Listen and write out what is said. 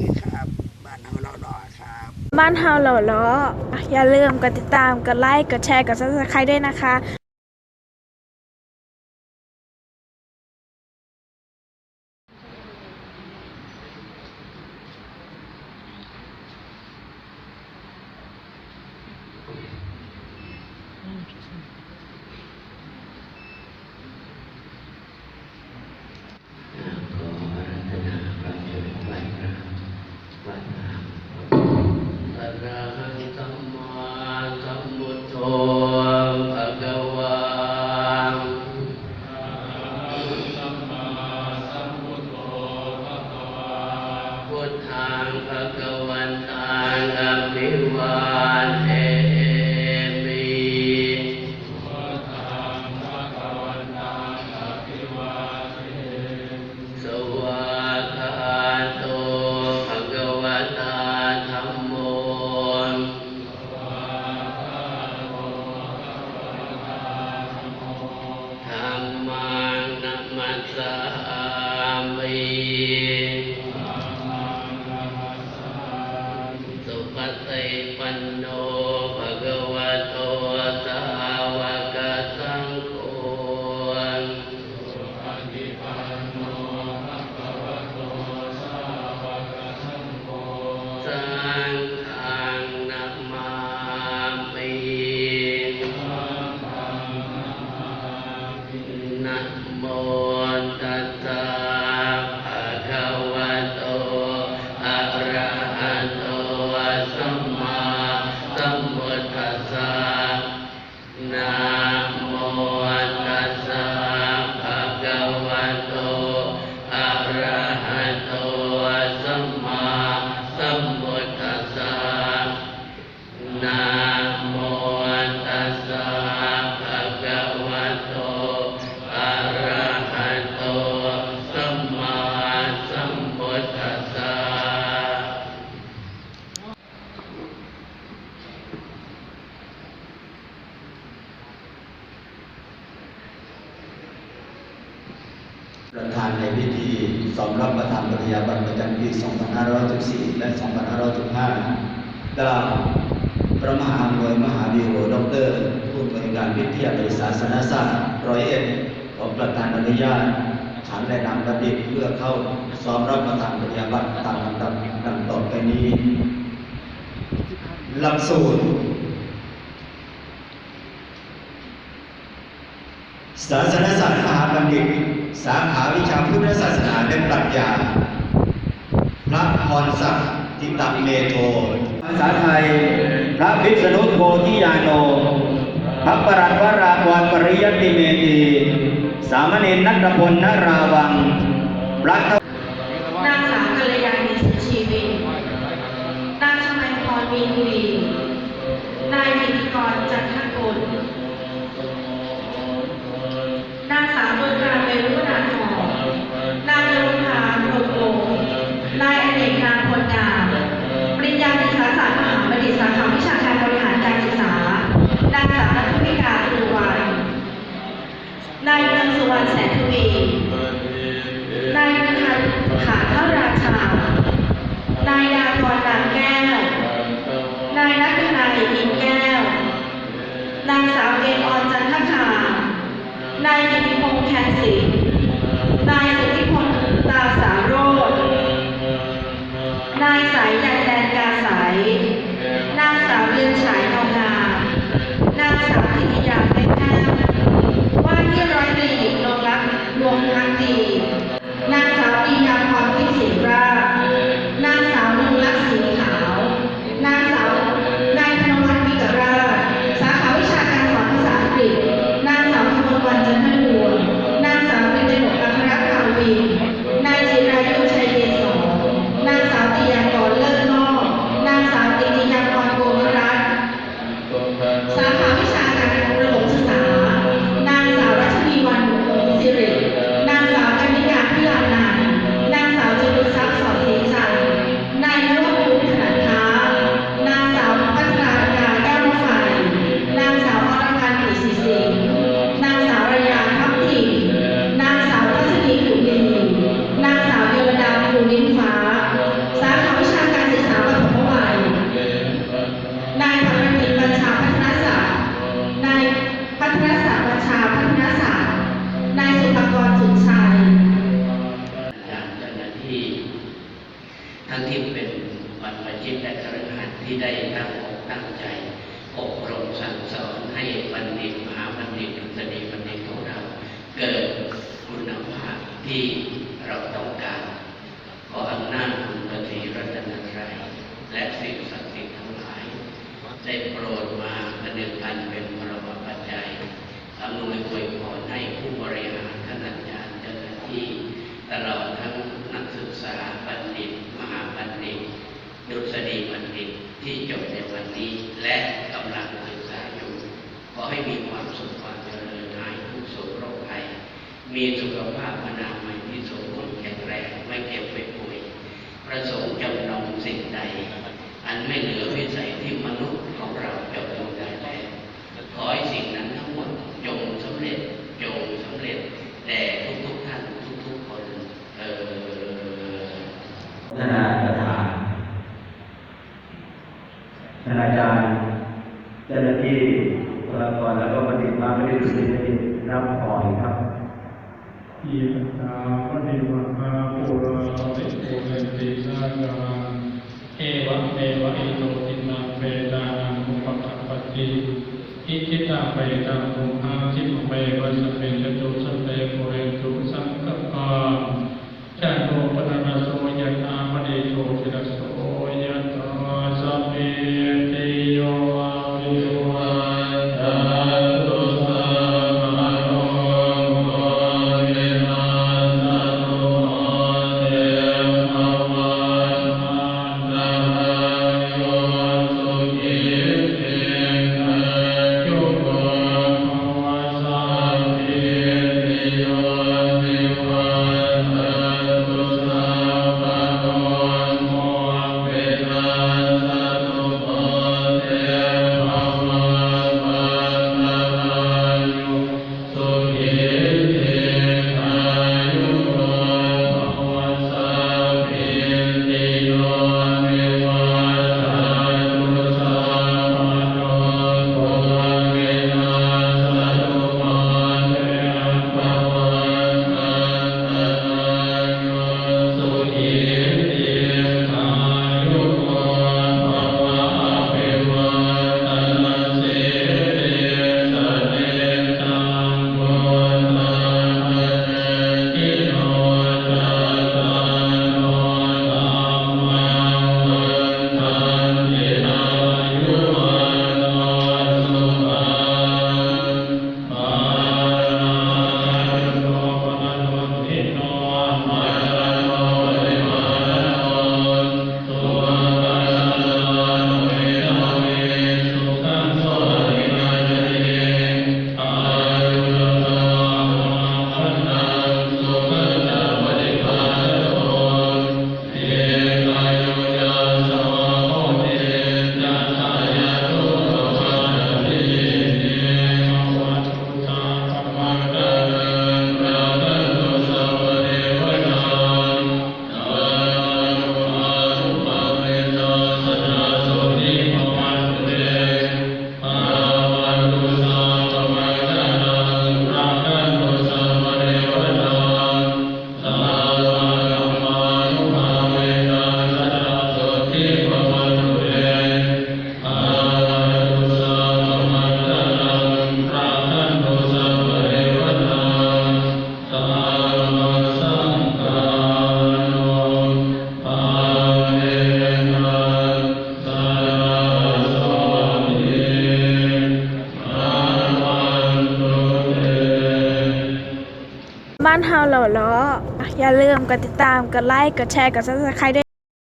ีครับ บ้านเฮาเรารอครับ บ้านเฮาเหล่าล้ออย่าลืมกดติดตาม กดไลค์ กดแชร์ กด subscribe ด้วยนะคะ มัสสามิ ประธานในพิธีสมรับประทานปริญญาบัตรประจำปี 2514 และ 2515กล่าวพระมหาอวยมหาวิโรดเตอรผู้บริการวิทยาลัยศาสนศาสตร์ร้อยเอ็ดขอประธานอนุญาตฉันและนำบัณฑิตเพื่อเข้าซ้อมรับประทานปริญญาบัตรตามลำดับดังต่อไปนี้หลักสูตรศาสนศาสตร์มหาบัณฑิต สาขาวิชาพุทธศาสนาและปรัชญา พระพรศักดิ์ทิตเมโท ภาษาไทย พระพิษณุโพธิยาโน พระปรัตวรากรปริยติเมธีสามเณรนัทพลนราวังพระนางสาวกัลยาณีสุชีวิน นางชมัยพรมีนีนายกิติกรจันทกุล รรณแสนทวีนายพันขาเข้าราชานายดาพรนางแก้ว นายนัทนายอินแก้ว นางสาวเกออนจันทคานายกิติพงษ์แคนสิงนายสุทธิพลตาสาโรจน์นายสายยันแดนกาสายนางสาวเรือนฉายเงงามนางสาวธิติยาเพชรแก้วว่าที่ร้อย ลอดทั้งนักศึกษาบัณฑิต มหาบัณฑิต ดุษฎีบัณฑิตที่จบในวันนี้ และกำลังศึกษาอยู่ขอให้มีความสุขความเจริญหายทุกโศกโรคภัย มีสุขภาพพนา ท่านอาจารย์เจ้าหน้าที่บุคลากรแล้วก็บัณฑิตมาไม่ได้ดูดีไม่ได้รับพรครับอีปตาปฏิวัติมาปุราติปุเรตินากัรเอวะเอวะอิโตตินาเปตาานเฮาเหล่าล้อ อย่าลืมกดติดตาม กดไลค์ กดแชร์ กดซับสไครต์ด้วย